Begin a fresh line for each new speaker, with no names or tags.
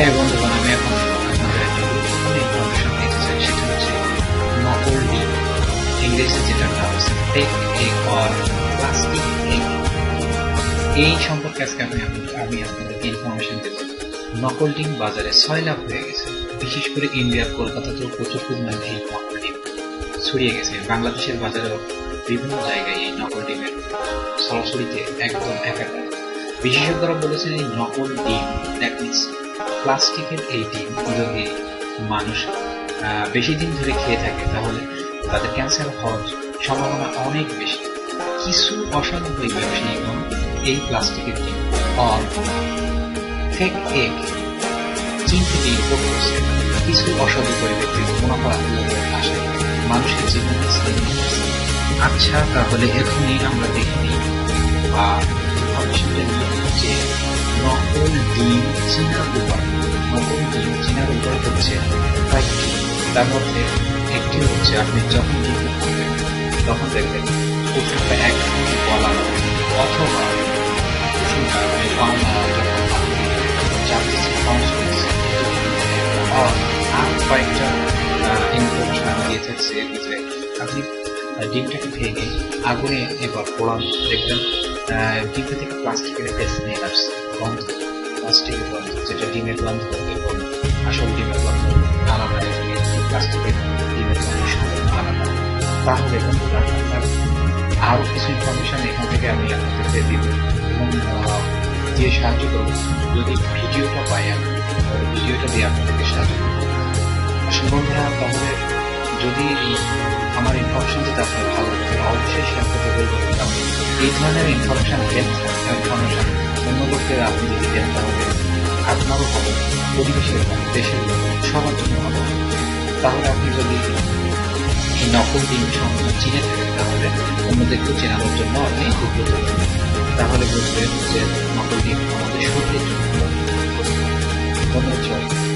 হ্যাঁ বন্ধুগণ আমি এখন এই সম্পর্কে আজকে আমি আমি আপনাদেরকে ইনফরমেশন নকল ডিম বাজারে ছয় হয়ে গেছে। বিশেষ করে ইন্ডিয়ার কলকাতাতেও প্রচুর পরিমাণে এই নকল ডিম ছড়িয়ে গেছে। বাংলাদেশের বাজারেও বিভিন্ন জায়গায় এই নকল ডিমের সরাসরিতে একদম একাকার বিশেষজ্ঞরা বলেছেন এই নকল ডিম দ্যাট মিনস প্লাস্টিকের এই ডিম যদি মানুষ বেশি দিন ধরে খেয়ে থাকে, তাহলে তাদের ক্যান্সার হওয়ার সম্ভাবনা অনেক বেশি। কিছু অসাধারণ ব্যবসায়ীগণ এই প্লাস্টিকের ডিম অর ফেক এগ চিনতে দিয়ে করতেছে কিছু অসাধু ব্যক্তি মুনাফা আশায় মানুষের জীবনে আচ্ছা তাহলে এখনই আমরা দেখে নিই বা যে নকল ডিম চিনার উপায় নকল ডিম চিনার উপায় হচ্ছে কয়েকটি তার মধ্যে একটি হচ্ছে আপনি যখন ডিম খাবেন তখন দেখবেন কুসুমটা একদম গলা অথবা কুসুমটা আপনি পাওনা যখন চাপতেছে আপনি ডিমটাকে ভেঙে আগুনে এবার পোড়ান দেখবেন ডিমটা থেকে প্লাস্টিকের একটা স্মেল আসছে গন্ধ প্লাস্টিকের গন্ধ যেটা ডিমের গন্ধ এবং আসল ডিমের গন্ধ আলাদা এবং প্লাস্টিকের ডিমের গন্ধ সম্পূর্ণ আলাদা। তাহলে বন্ধুরা, আপনার আরও কিছু ইনফরমেশন এখান থেকে আমি আপনাদেরকে দিব। এবং দিয়ে সাহায্য করব। যদি ভিডিওটা পাই আমি ভিডিওটা দিয়ে আপনাদেরকে সাহায্য করব। আসলে বন্ধুরা, তাহলে যদি আমার ইনফরমেশন যদি আপনার ভালো লাগে, অবশ্যই শেয়ার করতে বলবেন এই ধরনের ইনফরমেশন হেল্প ইনফরমেশন অন্য লোকদের আপনি যদি দেন তাহলে আপনারও হবে পরিবেশের দেশের সবার জন্য হবে। তাহলে আপনি যদি এই নকল দিন সম্পূর্ণ চিনে থাকেন, তাহলে অন্যদেরকেও চেনানোর জন্য আপনি উদ্যোগ নেবেন তাহলে বুঝবেন যে নকল দিন আমাদের শরীরের জন্য ধন্যবাদ